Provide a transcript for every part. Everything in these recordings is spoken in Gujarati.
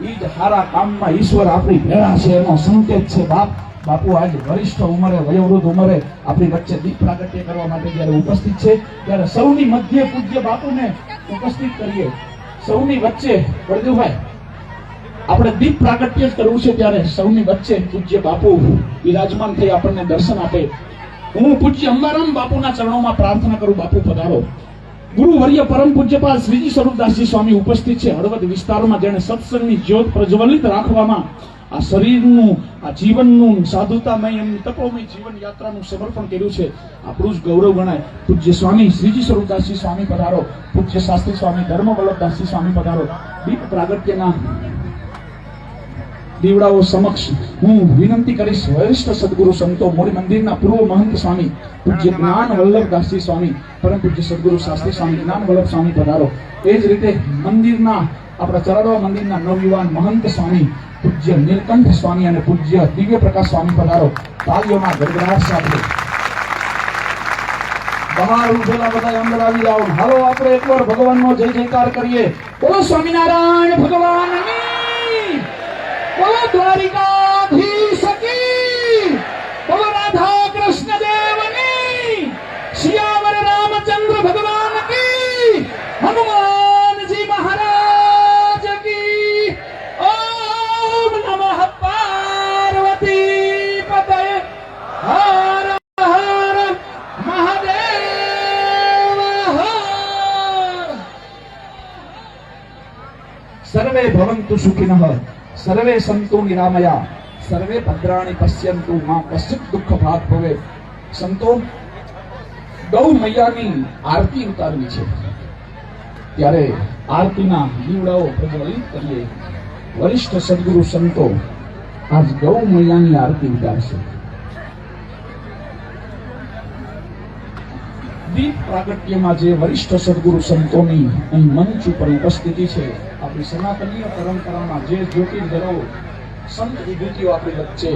એ જ કામમાં ઈશ્વર આપણી ભેળા છે, એનો સંકેત છે. બાપ, બાપુ આજ વરિષ્ઠ ઉંમરે, વયોવૃદ્ધ ઉંમરે આપણી વચ્ચે દીપ પ્રાગટ્ય કરવા માટે જ્યારે ઉપસ્થિત છે, ત્યારે સૌની મધ્ય પૂજ્ય બાપુને ઉપસ્થિત કરીએ. સૌની વચ્ચે વરદુભાઈ આપણે દીપ પ્રાગટ્ય જ કરવું છે ત્યારે સૌની વચ્ચે પૂજ્ય બાપુ વિરાજમાન થઈ આપણને દર્શન આપે. હું પૂજ્ય અંબારામ બાપુના ચરણોમાં પ્રાર્થના કરું, બાપુ પધારો. ગુરુ વર્ય પરમ પૂજ્યપાલ શ્રીજી સ્વરૂપદાસજી સ્વામી ઉપસ્થિત છે. હળવદ વિસ્તારમાં જેણે સત્સંગની જ્યોત પ્રજ્વલિત રાખવામાં આ શરીરનું, આ જીવનનું સાધુતામય એમ તપોમય જીવન યાત્રાનું સમર્પણ કર્યું છે. આપણું જ ગૌરવ ગણાય. પૂજ્ય સ્વામી શ્રીજી સ્વરૂપદાસજી સ્વામી પધારો. પૂજ્ય શાસ્ત્રી સ્વામી ધર્મ વલ્લભદાસજી સ્વામી પધારો. દીપ પ્રાગટ્યના દીવડાઓ સમક્ષ હું વિનંતી કરીશ વરિષ્ઠ સદગુરુ સંતો મૂળ મંદિરના પૂર્વ મહંત સ્વામી પૂજ્ય જ્ઞાન વલ્લભદાસજી સ્વામી પરમ પૂજ્ય સદગુરુ શાસ્ત્રી સ્વામી જ્ઞાન વલ્લભ સ્વામી પધારો એ જ રીતે મંદિરના આપણા ચરાડવા મંદિરના નવયુવાન મહંત સ્વામી પૂજ્ય નીલકંઠ સ્વામી અને પૂજ્ય દિવ્ય પ્રકાશ સ્વામી પધારો તાલીઓમાં ગડગડાટ સાથે. બહાર ઉભેલા બધા અંદર આવી જાઓ. હાલો આપણે એકવાર ભગવાનનો જય જયકાર કરીએ. બોલો સ્વામિનારાયણ ભગવાનની બોલો દ્વારિકાધીશ કી બોલો રાધા કૃષ્ણ દેવની શિયાવર રામચંદ્ર ભગવાન કી હનુમાનજી મહારાજ કી ઓમ સર્વે સંતો નિરામયા સર્વે ભદ્રાણી પશ્યંતુ માં કશ્ચિત દુઃખ ભાગ ભવે સંતો ગૌ મૈયાની આરતી ઉતારવી છે. ત્યારે આરતીના દીવડાઓ પ્રજ્વલિત કરીએ. વરિષ્ઠ સદગુરુ સંતો આજ ગૌ મૈયાની આરતી ઉતારશે. દીપ પ્રાગટ્યમાં જે વરિષ્ઠ સદગુરુ સંતોની અહીં મંચ ઉપર ઉપસ્થિતિ છે આપણી સનાતનીય પરંપરામાં જે જ્યોતિર્ધરો, સંત વિભૂતિઓ આપણી વચ્ચે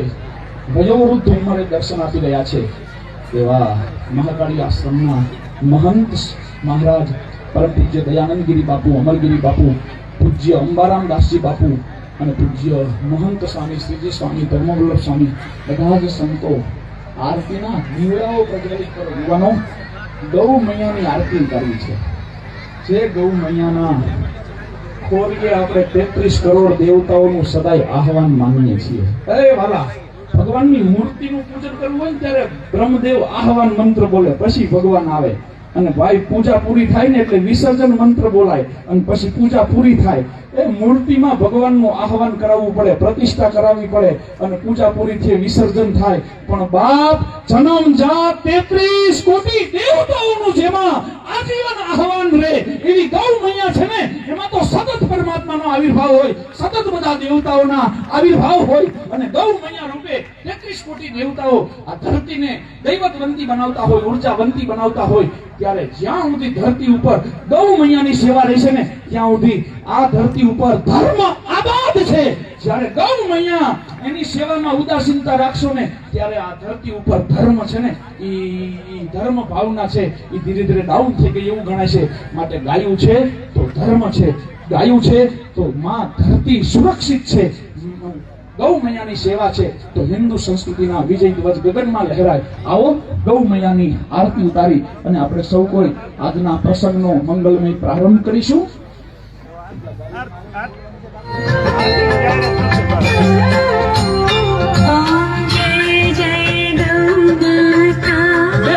વયોવૃદ્ધ ઉંમરે દર્શન આપી રહ્યા છે, એવા મહાકાળી આશ્રમના મહંત મહારાજ પરમ પૂજ્ય દયાનંદગીરી બાપુ અમરગીરી બાપુ, પૂજ્ય અંબારામ દાસજી બાપુ અને પૂજ્ય મહંત સ્વામી, શ્રીજી સ્વામી, ધર્મવલ્લભ સ્વામી, બધા જ સંતો આરતીના દીવડાઓ પ્રજ્વલિત કરો. યુવાનો, ગૌ મૈયાની આરતી કરવી છે. જે ગૌ મૈયાના ખોરીએ આપણે તેત્રીસ કરોડ દેવતાઓનું સદાય આહવાન માનીએ છીએ. અરે વાલા, ભગવાનની મૂર્તિનું પૂજન કરવું હોય ને ત્યારે બ્રહ્મદેવ આહવાન મંત્ર બોલે, પછી ભગવાન આવે. અને ભાઈ પૂજા પૂરી થાય ને એટલે વિસર્જન મંત્ર બોલાય અને પછી પૂજા પૂરી થાય. એ મૂર્તિમાં ભગવાનનું આહવાન કરાવવું પડે, પ્રતિષ્ઠા કરાવવી પડે અને પૂજા પૂરી થઈ વિસર્જન થાય. પણ બાપ જન્મ જાત તેત્રીસ કોટી દેવતાઓનું જેમાં આજીવન આહવાન રહે, એવી ગૌ મૈયા છે ને, એમાં તો સતત પરમાત્માનો આવિર્ભાવ હોય, સતત બધા દેવતાઓના આવિર્ભાવ હોય અને ગૌ મૈયા રૂપે કોટી દેવતાઓ આ ધરતીને દૈવતવંતી બનાવતા હોય ઉર્જાવંતી બનાવતા હોય, ત્યારે જ્યાં સુધી ધરતી ઉપર ગૌ મૈયાની સેવા રહેશે ને, ત્યાં સુધી આ ધરતી ઉપર ધર્મ આબાદ છે. જ્યારે ગૌ મૈયા એની સેવામાં ઉદાસીનતા રાખશો ને, ત્યારે આ ધરતી ઉપર ધર્મ છે ને એ ધર્મ ભાવના છે એ ધીરે ધીરે ડાઉન થઈ ગઈ એવું ગણાય છે. માટે ગાયું છે તો ધર્મ છે, ગાયું છે તો માં ધરતી સુરક્ષિત છે. ગૌ મૈયાની સેવા છે તો હિન્દુ સંસ્કૃતિના વિજય ધ્વજ ગગનમાં લહેરાય. આવો ગૌ મૈયાની આરતી ઉતારી અને આપણે સૌ કોઈ આજના પ્રસંગનો મંગલમય પ્રારંભ કરીશું.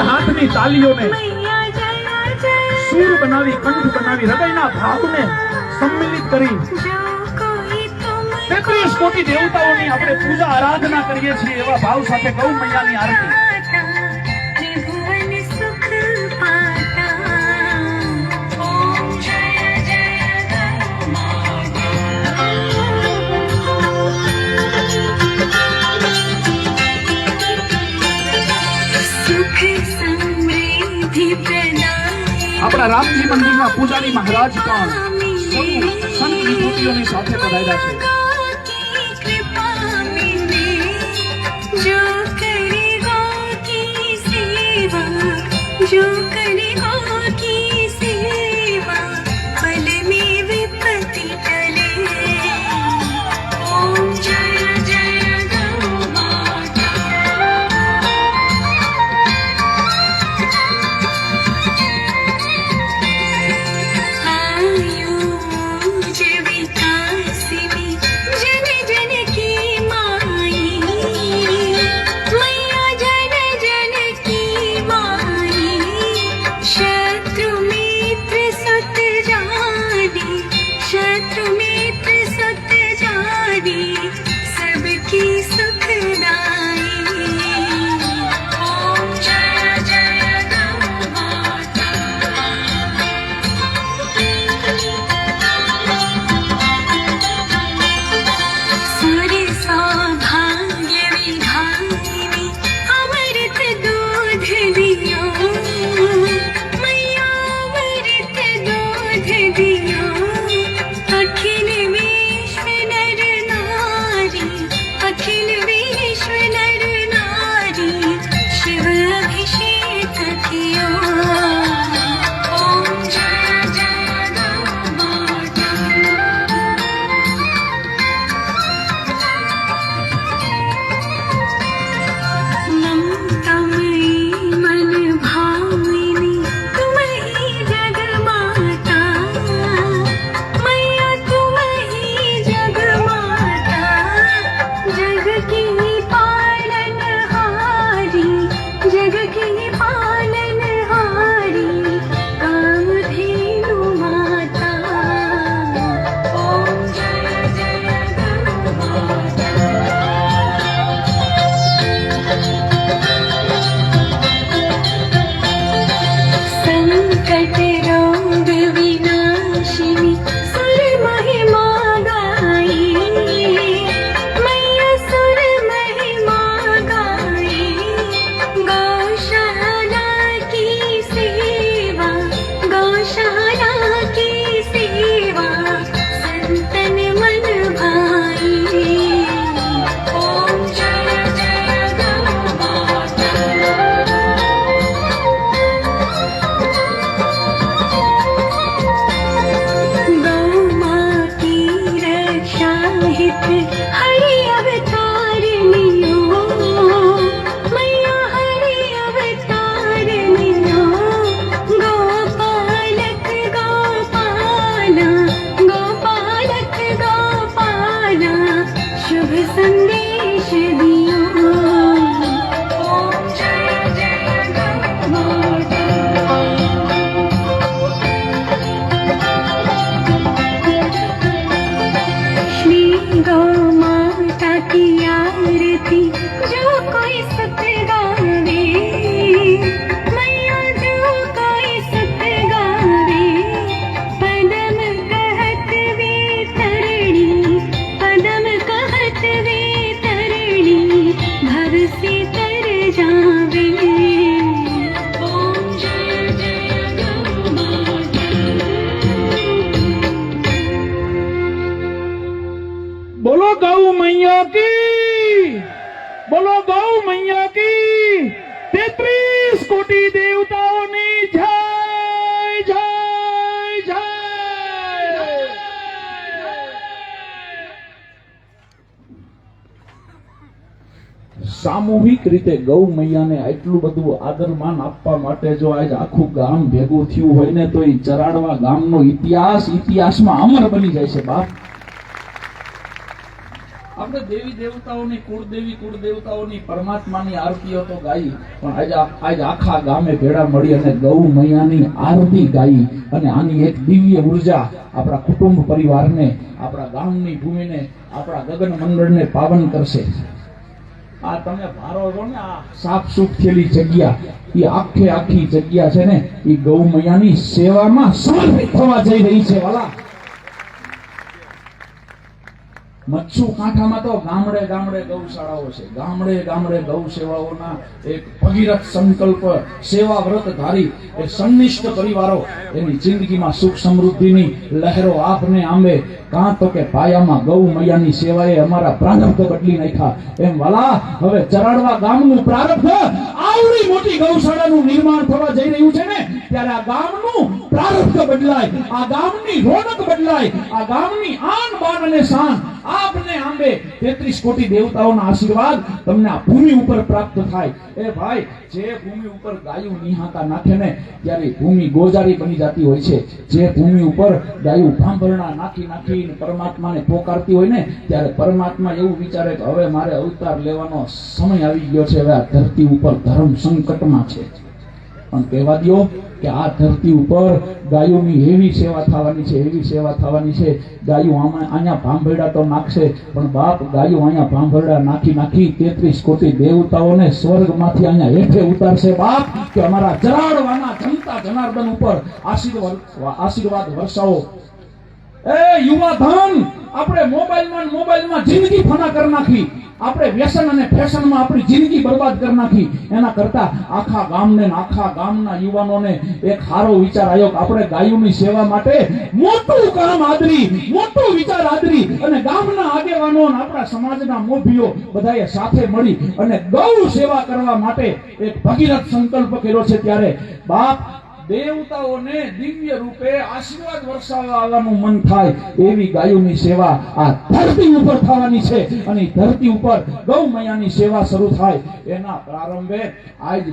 હાથની તાલીઓને સૂર બનાવી, કંઠ બનાવી, હૃદયના ભાવને સંમિલિત કરી તેત્રીસ કોટી દેવતાઓની આપણે પૂજા આરાધના કરીએ છીએ એવા ભાવ સાથે ગૌ મૈયાની આરતી. આપણા રામજી મંદિરના પૂજારી મહારાજ પણ સંત વિભૂતિઓની સાથે પધાર્યા છે. You. baby. રીતે ગૌ મૈયાને આટલું બધું આદરમાન આપવા માટે જો આજ આખું ગામ ભેગું થયું હોય ને, તો એ ચરાડવા ગામનો ઇતિહાસ ઇતિહાસમાં અમર બની જાય છે, બાપ. આપણે દેવી દેવતાઓની, કુળદેવી કુળદેવતાઓની, પરમાત્માની આરતીઓ તો ગાઈ, પણ આજ આજ આખા ગામે ભેળા મળી અને ગૌ મૈયાની આરતી ગાઈ અને આની એક દિવ્ય ઊર્જા આપણા કુટુંબ પરિવારને, આપણા ગામની ભૂમિને, આપણા ગગન મંડળને પાવન કરશે. આ તમે ભારો છો ને, આ સાફ સુફ જગ્યા, એ આખે આખી જગ્યા છે ને, એ ગૌ મૈયાની સેવામાં સમર્પિત થવા જઈ રહી છે, વાલા. મચ્છુ કાંઠામાં તો ગામડે ગામડે ગૌશાળાઓ છે. ગામડે ગામડે ગૌ સેવાઓના એક ભગીરથ સંકલ્પ સેવા વ્રત ધારી એ સંનિષ્ઠ પરિવારો એની જિંદગીમાં સુખ સમૃદ્ધિની લહેરો આપને આંબે. કાં તો કે પાયામાં ગૌ મૈયાની સેવાએ અમારા પ્રારબ્ધ બદલી નાખ્યા. એમ વાલા, હવે ચરાડવા ગામનું પ્રારબ્ધ આવડી મોટી ગૌશાળાનું નિર્માણ થવા જઈ રહ્યું છે ને, ત્યારે આ ગામનું પ્રારબ્ધ બદલાય. આ ગામની રોનક બદલાય. આ ગામની આન બાન અને શાન આપને આંબે. તેત્રીસ કોટી દેવતાઓના આશીર્વાદ તમને આ ભૂમિ ઉપર પ્રાપ્ત થાય. એ ભાઈ, જે ભૂમિ ઉપર ગાયું નિહાતા નાખે ને ત્યારે ભૂમિ ગોજારી બની જતી હોય છે. જે ભૂમિ ઉપર ગાયું ભાંભરણા નાખી નાખી પરમાત્માને પોકારતી હોય ને, ત્યારે પરમાત્મા એવું વિચારે કે હવે મારે અવતાર લેવાનો સમય આવી ગયો છે. હવે આ ધરતી ઉપર ધર્મ સંકટમાં છે. પણ કહેવા દ્યો કે આ ધરતી ઉપર ગાયોની એવી સેવા થવાની છે, એવી સેવા થવાની છે, ગાયો આમાં અહીંયા ભાંભરડા તો નાખશે, પણ બાપ, ગાયો અહીંયા ભાંભરડા નાખી નાખી તેત્રીસ કોટી દેવતાઓને સ્વર્ગમાંથી અહીંયા હેઠે ઉતારશે બાપ, કે અમારા ચરાડવાના જનતા જનાર્દન ઉપર આશીર્વાદ આશીર્વાદ વર્ષાવો એ યુવા ધન આપણે મોબાઈલમાં મોબાઈલમાં જિંદગી ફના કરી નાખી. આપણે વ્યસન અને ફેશનમાં આપણી જિંદગી બરબાદ કરી નાખી. એના કરતા આખા ગામને આખા ગામના યુવાનોને એક સારો વિચાર આવ્યો કે આપણે ગાયોની સેવા માટે મોટું કામ આદરી, મોટું વિચાર આદરી અને ગામના આગેવાનો આપણા સમાજના મોભીઓ બધાએ સાથે મળી અને ગૌ સેવા કરવા માટે એક ભગીરથ સંકલ્પ કર્યો છે ત્યારે બાપ દેવતાઓને દિવ્ય રૂપે આશીર્વાદ વરસાવવાનું મન થાય એવી ગાયોની સેવા આ ધરતી ઉપર થવાની છે. અને ધરતી ઉપર ગૌ મૈયાની સેવા શરૂ થાય. એના પ્રારંભે આજ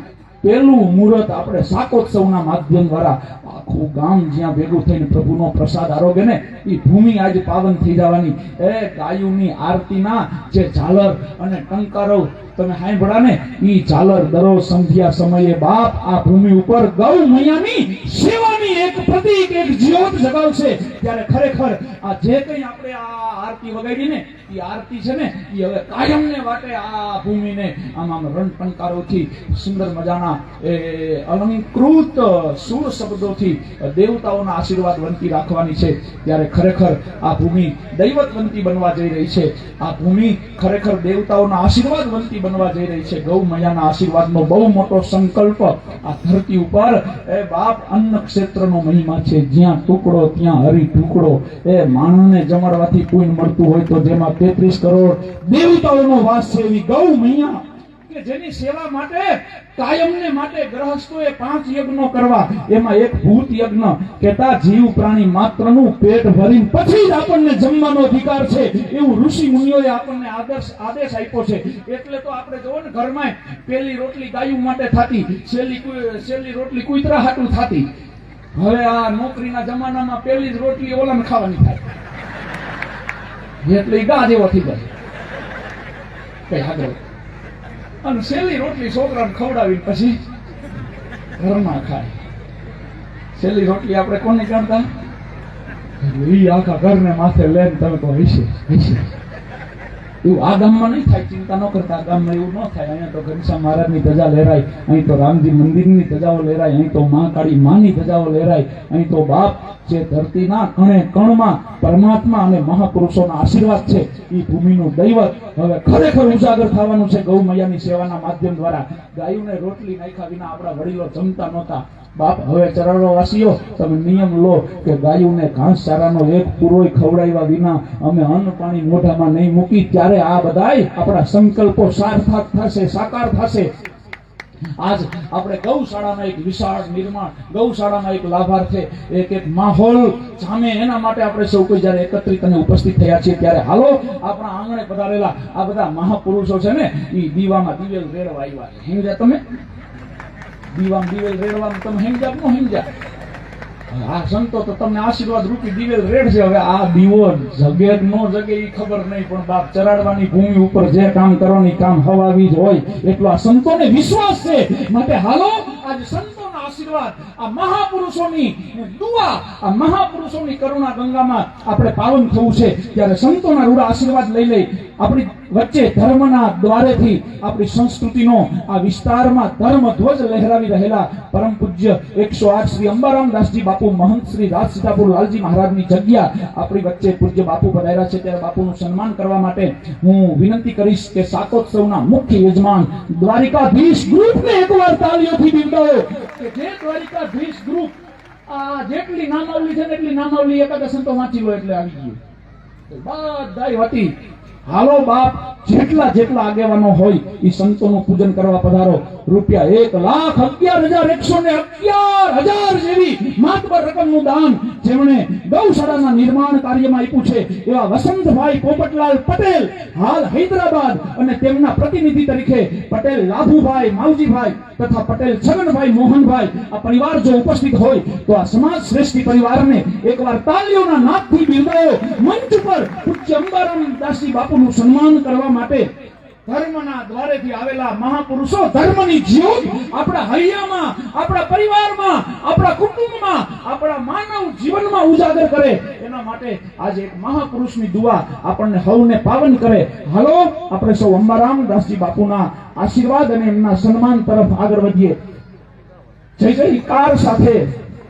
પેલું મુહૂર્ત આપણે શાકોત્સવના માધ્યમ દ્વારા આખું ગામ જ્યાં ભેગું થઈને પ્રભુનો પ્રસાદ આરોગે ને એ ભૂમિ આજ પાવન થઈ જવાની. એ ગાયુની આરતીના જે ઝાલર અને ટંકારો તમે સાંભળા ને એ ઝાલર દરરોજ સંધ્યા સમયે બાપ આ ભૂમિ ઉપર ગૌ મૈયાની સેવાની એક પ્રતિક, એક જ્યોત જગાવશે. ત્યારે ખરેખર આ જે કંઈ આપણે આ આરતી વગાડી ને એ આરતી છે ને એ હવે કાયમને માટે આ ભૂમિને આમ આમ રણ ટંકારોથી સુંદર મજાના, એ, અલંકૃત સુર શબ્દોથી દેવતાઓના આશીર્વાદ વંતી રાખવાની છે. ત્યારે ખરેખર આ ભૂમિ દૈવતવંતી બનવા જઈ રહી છે. આ ભૂમિ ખરેખર દેવતાઓના આશીર્વાદ વંતી બનવા જઈ રહી છે. ગૌ મૈયાના આશીર્વાદનો બહુ મોટો સંકલ્પ આ ધરતી ઉપર, એ બાપ અન્ન ક્ષેત્રનો મહિમા છે. જ્યાં ટુકડો, ત્યાં હરી ટુકડો. એ માણસને જમાડવાથી પુણ્ય મળતું હોય તો જેમાં તેત્રીસ કરોડ દેવતાઓનો વાસ છે એવી ગૌ મૈયા કે જેની સેવા માટે, કાયમને માટે ગ્રહસ્થોએ પાંચ યજ્ઞો કરવા. એમાં એક ભૂત યજ્ઞ કેતા જીવ પ્રાણી માત્રનું પેટ ભરીને પછી જ આપણને જમવાનો અધિકાર છે. એવું ઋષિ મુનિઓએ આપણને આદર્શ, આદેશ આપ્યો છે. એટલે તો આપણે જોવો ને ઘરમાં પેલી રોટલી ગાયું માટે થતી, છેલ્લી છેલ્લી રોટલી કુતરા હાટું થતી. હવે આ નોકરીના જમાનામાં પેલી જ રોટલી ઓલાને ખાવાની થાય. એટલે ઈ ગા જેવો થઈ કઈ આગળ અને સેલી રોટલી છોકરાને ખવડાવી પછી ઘરમાં ખાય. છેલ્લી રોટલી આપણે કોને કરતા? આખા ઘરને માથે લઈને તમે તો હશે હશે એવું આ ગામમાં નહીં થાય, ચિંતા ન કરતા, આ ગામમાં એવું ન થાય. અહીંયા તો ઘનશ્યામ મહારાજની ધજા લહેરાય અહીં તો રામજી મંદિરની ધજાઓ લહેરાય અહીં તો મહાકાળી માની ધજાઓ લહેરાય અહીં તો બાપ જે ધરતીના કણે કણમાં પરમાત્મા અને મહાપુરુષોના આશીર્વાદ છે એ ભૂમિનું દૈવત હવે ખરેખર ઉજાગર થવાનું છે ગૌ મૈયાની સેવાના માધ્યમ દ્વારા. ગાયોને રોટલી નાખ્યા વિના આપણા વડીલો જમતા નહોતા. બાપ, હવે ચરણવાસીઓ તમે નિયમ લો કે ગાયોને ઘાસ ચારાનો એક પૂરોય ખવડાવ્યા વિના અમે અન્ન પાણી મોઢામાં નહીં મૂકી, ત્યારે આ બધાય આપણા સંકલ્પો સાર્થક થશે, સાકાર થશે. આજ આપણે ગૌશાળાના એક વિશાળ નિર્માણ, ગૌશાળાના એક લાભાર્થે એક એક માહોલ સામે એના માટે આપણે સૌ કોઈ જ્યારે એકત્રિત અને ઉપસ્થિત થયા છીએ, ત્યારે હાલો આપણા આંગણે પધારેલા આ બધા મહાપુરુષો છે ને એ દીવામાં દિવેલ રેડવા આવ્યા તમે? દીવામાં દિવેલ રેડવાનું તમે સમજ્યા નો સમજ્યા આ સંતો તો તમને આશીર્વાદ રૂપી દિવેલ રેડ છે હવે આ દીવો જગે નો જગે એ ખબર નહીં, પણ બાપ ચરાડવાની ભૂમિ ઉપર જે કામ કરવાની કામ હવાવી જ હોય એટલો આ સંતોને વિશ્વાસ છે. માટે હાલો, આજ સંતોના આશીર્વાદ, આ મહાપુરુષોની દુઆ, આ મહાપુરુષોની કરુણા ગંગામાં આપણે પાવન થવું છે. ત્યારે સંતોના રૂડા આશીર્વાદ લઈ લઈ આપણી વચ્ચે ધર્મના દ્વારેથી આપણી સંસ્કૃતિનો આ વિસ્તારમાં ધર્મ ધ્વજ લહેરાવી રહેલા પરમ પૂજ્ય એકસો આઠ શ્રી અંબારામ દાસજી બાપુ મહંત શ્રી રાજ સીતાપુર લાલજી મહારાજની જગ્યા આપણી વચ્ચે પૂજ્ય બાપુ પધાર્યા છે. ત્યારે બાપુનું સન્માન કરવા માટે હું વિનંતી કરીશ કે શાકોત્સવના મુખ્ય યજમાન દ્વારિકાધીશ ગ્રુપને એકવાર તાળીઓથી બિરદાવો. કે જે દ્વારિકાધીશ ગ્રુપ આ જેટલી નામાવલી છે એટલી નામાવલી એકાદશન તો વાંચી લો એટલે આવી ગયું. બધાય હતી હાલો બાપ, જેટલા જેટલા આગેવાનો હોય એ સંતોનું પૂજન કરવા પધારો. રૂપિયા એક લાખ અગિયાર હજાર એકસો ને અગિયાર હજાર જેવી માતબર રકમનું દાન જેમણે ગૌશાળાના નિર્માણ કાર્યમાં આપ્યું છે. એવા વસંતભાઈ પોપટલાલ પટેલ, હાલ હૈદરાબાદ અને તેમના પ્રતિનિધિ તરીકે પટેલ, લાભુભાઈ, માવજીભાઈ તથા પટેલ, છગનભાઈ, મોહનભાઈ આ પરિવાર જો ઉપસ્થિત હોય તો આ સમાજ શ્રેષ્ઠી પરિવારને એકવાર તાલીઓના નાદથી બિરદાવો મંચ પર પૂજ્ય અંબારામ દાસજી બાપુનું સન્માન કરવા માટે ધર્મના દ્વારેથી આવેલા મહાપુરુષો ધર્મની જ્યોત આપણા હૈયામાં, આપણા પરિવારમાં, આપણા કુટુંબમાં, આપણા માનવ જીવનમાં ઉજાગર કરે. એના માટે આજે એક મહાપુરુષની દુઆ આપણને હવને પાવન કરે. હાલો, આપણે સૌ અંબારામ દાસજી બાપુના આશીર્વાદ અને એમના સન્માન તરફ આગળ વધીએ. જય જયકાર સાથે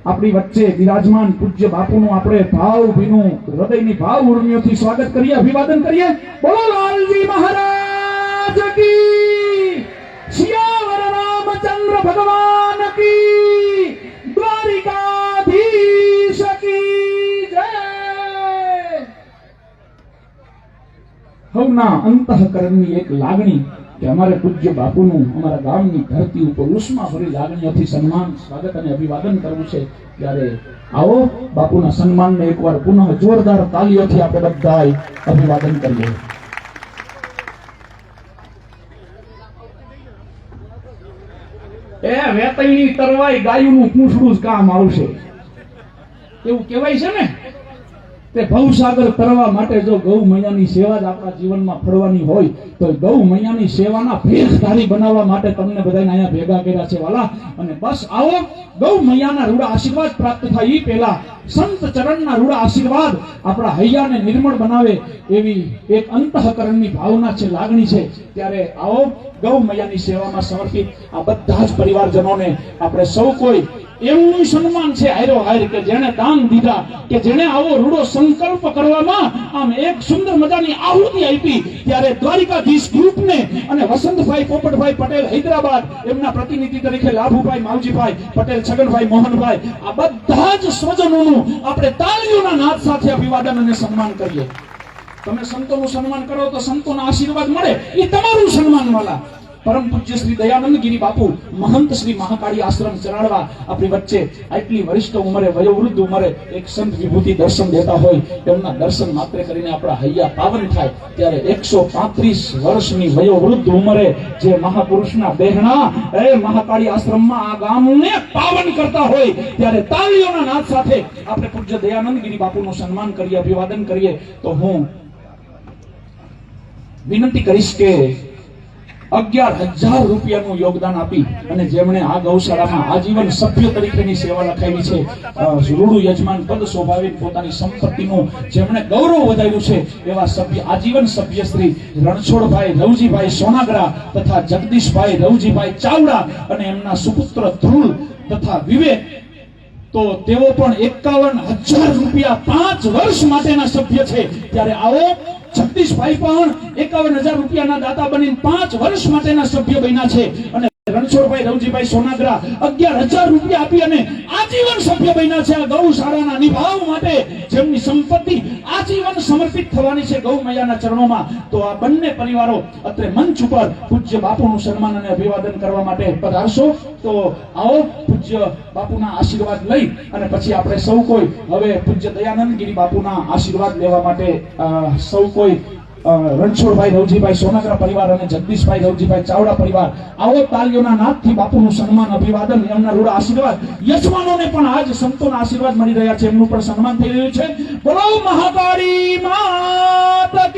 આપણી વચ્ચે બિરાજમાન પૂજ્ય બાપુનું આપણે ભાવ ભીનું હૃદયની ભાવ ઉર્મિઓથી સ્વાગત કરીએ, અભિવાદન કરીએ. બોલો લાલજી મહારાજ! કી શિયાવર રામચંદ્ર ભગવાન કી હવના અંતઃકરણની એક લાગણી કે અમારે પૂજ્ય બાપુનું અમારા ગામની ધરતી ઉપર ઉષ્મા ભરી લાગણીઓથી સન્માન, સ્વાગત અને અભિવાદન કરવું છે. ત્યારે આવો બાપુના સન્માનને એકવાર પુનઃ જોરદાર તાલીઓથી આપણે બધાય અભિવાદન કરીએ. એ વેતૈની તરવાઈ ગાયુંનું પૂંછડું જ કામ આવશે એવું કહેવાય છે ને? તે ભવસાગર તરવા માટે જો ગૌ મૈયાની સેવા જ આપણા જીવનમાં ફળવાની હોય, તો ગૌ મૈયાની સેવાના ભેખધારી બનાવવા માટે તમને બધાને અહીંયા ભેગા કર્યા છે, વાલા. અને બસ આવો, ગૌ મૈયાના રૂડા આશીર્વાદ પ્રાપ્ત થાય એ પહેલા. સંત ચરણના રૂડા આશીર્વાદ આપણા હૈયાને નિર્મળ બનાવે એવી એક અંતઃકરણની ભાવના છે, લાગણી છે. ત્યારે આવો, ગૌ મૈયાની સેવામાં સમર્પિત આ બધા જ પરિવારજનોને આપણે સૌ કોઈ એવું સન્માન છે. હાયરો હાયર કે જેણે દાન દીધા, કે જેણે આવો રૂડો સંકલ્પ કરવામાં આમ એક સુંદર મજાની આહુતિ આપી, ત્યારે દ્વારિકાધીશ ગ્રુપને અને વસંતભાઈ, પોપટભાઈ પટેલ હૈદરાબાદ, એમના પ્રતિનિધિ તરીકે લાભુભાઈ માવજીભાઈ પટેલ, છગનભાઈ મોહનભાઈ, આ બધા જ સ્વજનોનું આપણે તાળીઓના નાદ સાથે અભિવાદન અને સન્માન કરીએ. તમે સંતોનું સન્માન કરો તો સંતોના આશીર્વાદ મળે. એ તમારું સન્માન વાલા પરમ પૂજ્ય શ્રી દયાનંદ ગિરી બાપુ, મહંત શ્રી મહાકાળી આશ્રમ ચરાડવા આપણી વચ્ચે આટલી વરિષ્ઠ ઉંમરે, વયોવૃદ્ધ ઉંમરે એક સંત વિભૂતિ દર્શન દેતા હોય એમના દર્શન માત્ર કરીને આપણા હૈયા પાવન થાય, ત્યારે એકસો પાંત્રીસ વર્ષની વયોવૃદ્ધ ઉંમરે જે મહાપુરુષના બહેણા એ મહાકાળી આશ્રમમાં આ ગામને પાવન કરતા હોય, ત્યારે તાળીઓના નાદ સાથે આપણે પૂજ્ય દયાનંદ ગિરી બાપુનું સન્માન કરીએ, અભિવાદન કરીએ, તો હું વિનંતી કરીશ કે અગિયાર હજાર રૂપિયાનું યોગદાન આપી અને જેમણે આ ગૌશાળામાં આજીવન સભ્ય તરીકેની સેવા લખાવી છે રૂડુ યજમાન પદ સ્વભાવિક પોતાની સંપત્તિનું જેમણે ગૌરવ વધાર્યું છે, એવા સભ્ય, આજીવન સભ્ય શ્રી રણછોડભાઈ રવજીભાઈ સોનાગરા તથા જગદીશભાઈ રવજીભાઈ ચાવડા અને એમના સુપુત્ર ધ્રુલ તથા વિવેક, તો તેઓ પણ એકાવન હજાર રૂપિયા પાંચ વર્ષ માટેના સભ્ય છે. ત્યારે આવો જગદીશભાઈ પણ એકાવન હજાર રૂપિયાના દાતા બનીને પાંચ વર્ષ માટેના સભ્ય બન્યા છે. અને પરિવારો મંચ ઉપર પૂજ્ય બાપુનું સન્માન અને અભિવાદન કરવા માટે પધારશો. તો આવો પૂજ્ય બાપુના આશીર્વાદ લઈ અને પછી આપણે સૌ કોઈ હવે પૂજ્ય દયાનંદ ગીરી બાપુના આશીર્વાદ લેવા માટે સૌ કોઈ રણછોડભાઈ રવજીભાઈ સોનાગરા પરિવાર અને જગદીશભાઈ રવજીભાઈ, ચાવડા પરિવાર, આવો તાલીઓના નાદથી બાપુનું સન્માન, અભિવાદન એમના રૂડા આશીર્વાદ, યજમાનોને પણ આજ સંતોના આશીર્વાદ મળી રહ્યા છે. એમનું પણ સન્માન થઈ રહ્યું છે. બોલો મહાકાળી માત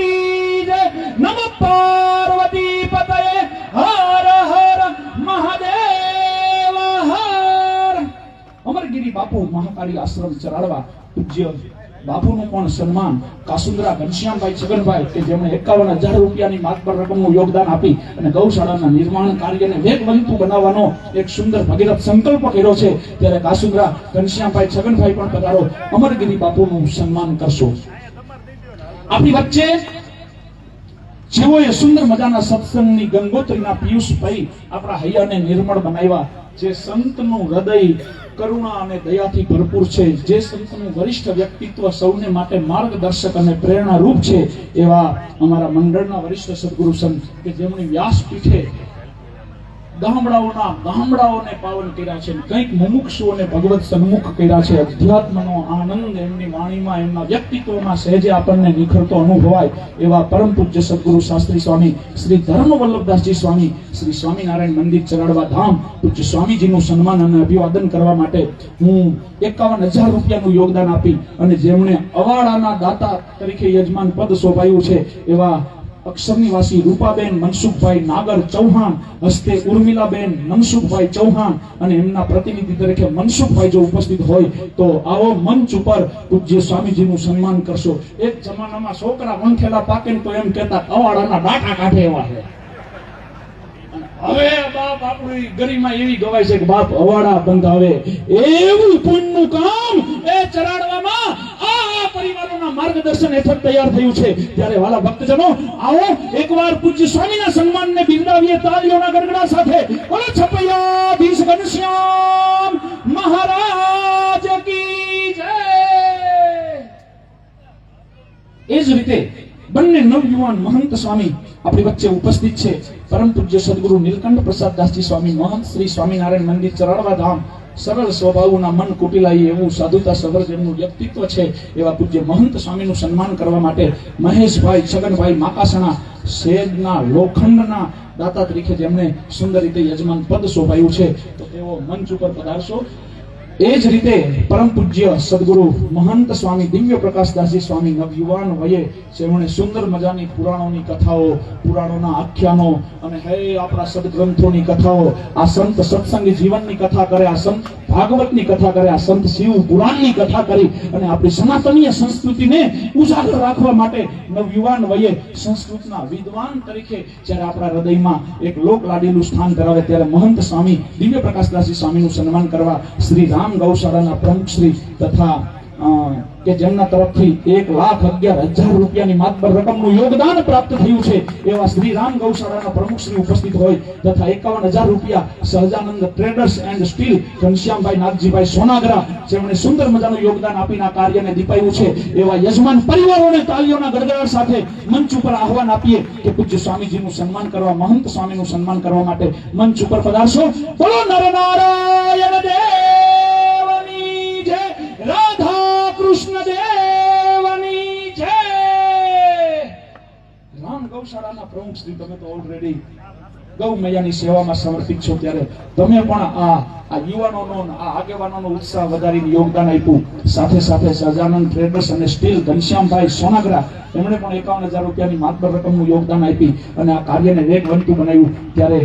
જય. નમ પાર્વતી પતયે. હર હર મહાદેવ, હર. અમરગીરી બાપુ મહાકાળી આશ્રમ ચરાડવા પૂજ્ય. બાપુનું પણ સન્માન કાસુંદરા ઘનશ્યામભાઈ છગનભાઈ કે જેમણે એકાવન હજાર રૂપિયાની માતબર રકમનું યોગદાન આપી અને ગૌશાળાના નિર્માણ કાર્યને વેગવંતુ બનાવવાનો એક સુંદર ભગીરથ સંકલ્પ કર્યો છે, ત્યારે કાસુંદરા ઘનશ્યામભાઈ છગનભાઈ પણ પધારો. અમરગીરી બાપુનું સન્માન કરશો. આપણી વચ્ચે જેઓએ સુંદર મજાના સત્સંગની ગંગોત્રીના પિયુષભાઈ આપણા હૈયાને નિર્મળ બનાવ્યા, જે સંતનું હૃદય કરુણા અને દયાથી ભરપૂર છે. જે સંતનું વરિષ્ઠ વ્યક્તિત્વ સૌને માટે માર્ગદર્શક અને પ્રેરણારૂપ છે એવા અમારા મંડળના વરિષ્ઠ સદગુરુ સંત કે જેમની વ્યાસપીઠે ગામડાઓના ગામડાઓને પાવન કર્યા છે કંઈક મુમુક્ષુઓને ભગવત સન્મુખ કર્યા છે. અધ્યાત્મનો આનંદ એમની વાણીમાં, એમના વ્યક્તિત્વમાં સહેજે આપણને નિખરતો અનુભવાય એવા પરમ પૂજ્ય સદગુરુ શાસ્ત્રી સ્વામી શ્રી ધર્મ વલ્લભદાસજી સ્વામી, શ્રી સ્વામિનારાયણ મંદિર ચરાડવા ધામ પૂજ્ય સ્વામીજીનું સન્માન અને અભિવાદન કરવા માટે હું એકાવન હજાર રૂપિયાનું યોગદાન આપી અને જેમણે અવાડાના દાતા તરીકે યજમાન પદ શોભાયું છે એવા અક્ષરનિવાસી રૂપાબેન મનસુખભાઈ નાગર ચૌહાણ, હસ્તે ઉર્મિલાબેન મનસુખભાઈ ચૌહાણ અને એમના પ્રતિનિધિ તરીકે મનસુખભાઈ જો ઉપસ્થિત હોય તો આવો મંચ ઉપર પૂજ્ય સ્વામીજીનું સન્માન કરશો. એક જમાનામાં છોકરા વંખેલા પાકે તો એમ કહેતા, અવાડાના ડાટા કાઢે એવા છે. હવે બાપ આપણી ગરીમાં એવી ગવાય છે કે, બાપ, અવાડા બંધાવે. એવું પુણ્યનું કામ એ ચરાડવામાં આ આ પરિવારોના માર્ગદર્શન હેઠળ તૈયાર થયું છે. ત્યારે વાલા ભક્તજનો, આવો એકવાર પૂજ્ય સ્વામીના સન્માનને બિરદાવીએ તાળીઓના ગડગડા સાથે. બોલો છપૈયાધીશ ઘનશ્યામ મહારાજ કી જય. એ જ રીતે બંને નવયુવાન મહંત સ્વામી આપણી વચ્ચે ઉપસ્થિત છે. પરમ પૂજ્ય સદગુરુ નીલકંઠ પ્રસાદ દાસજી સ્વામી, મહંત શ્રી સ્વામિનારાયણ મંદિર ચરાડવા ધામ સરળ સ્વભાવના મન કુટિલાઈ એવું સાધુતા જેમનું વ્યક્તિત્વ છે, એવા પૂજ્ય મહંત સ્વામીનું સન્માન કરવા માટે મહેશભાઈ, છગનભાઈ માકાસણા સેજના લોખંડના દાતા તરીકે જેમણે સુંદર રીતે યજમાન પદ શોભાયું છે, તો તેઓ મંચ ઉપર પધારશો. એ જ રીતે પરમ પૂજ્ય સદગુરુ મહંત સ્વામી દિવ્ય પ્રકાશદાસજી સ્વામી નવયુવાન વયે જેમણે સુંદર મજાની પુરાણોની કથાઓ, પુરાણોના આખ્યાનો અને હે આપણા સદગ્રંથોની કથાઓ, આ સંત સત્સંગી જીવનની કથા કરે, આ સંત ભાગવતની કથા કરે, આ સંત શિવ પુરાણની કથા કરી અને આપણી સનાતનીય સંસ્કૃતિને ઉજાગર રાખવા માટે નવયુવાન વયે સંસ્કૃતના વિદ્વાન તરીકે જ્યારે આપણા હૃદયમાં એક લોક લાડીલું સ્થાન ધરાવે ત્યારે મહંત સ્વામી દિવ્ય પ્રકાશદાસજી સ્વામીનું સન્માન કરવા શ્રી રામ ગૌશાળાના પ્રમુખશ્રી તથા કે જેમના તરફથી એક લાખ અગિયાર હજાર રૂપિયાની માતબર રકમનું યોગદાન પ્રાપ્ત થયું છે, એવા શ્રી રામ ગૌશાળાના પ્રમુખશ્રી ઉપસ્થિત હોય તથા એકાવન હજાર રૂપિયા Sahajanand traders and steel Ghanshyambhai Nagjibhai Sonagara, જેમણે સુંદર મજાનું યોગદાન આપીને આ કાર્યને દીપાયું છે, એવા યજમાન પરિવારોને તાલીઓના ગડગડાટ સાથે મંચ ઉપર આહવાન આપીએ કે પૂજ્ય સ્વામીજીનું સન્માન કરવા, મહંત સ્વામીનું સન્માન કરવા માટે મંચ ઉપર પધારશો. બોલો નર! પ્રમુખ શ્રી તમે તો ઓલરેડી ગૌ મૈયાની સેવામાં સમર્પિત છો ત્યારે તમે પણ આ આ યુવાનોનો આ આગેવાનોનો ઉત્સાહ વધારીને યોગદાન આપ્યું. સાથે સાથે સજાનંદ ટ્રેડર્સ અને સ્ટીલ ઘનશ્યામભાઈ સોનાગરા, એમણે પણ એકાવન હજાર રૂપિયાની માત્ર રકમનું યોગદાન આપી અને આ કાર્યને વેગવંતુ બનાવ્યું. ત્યારે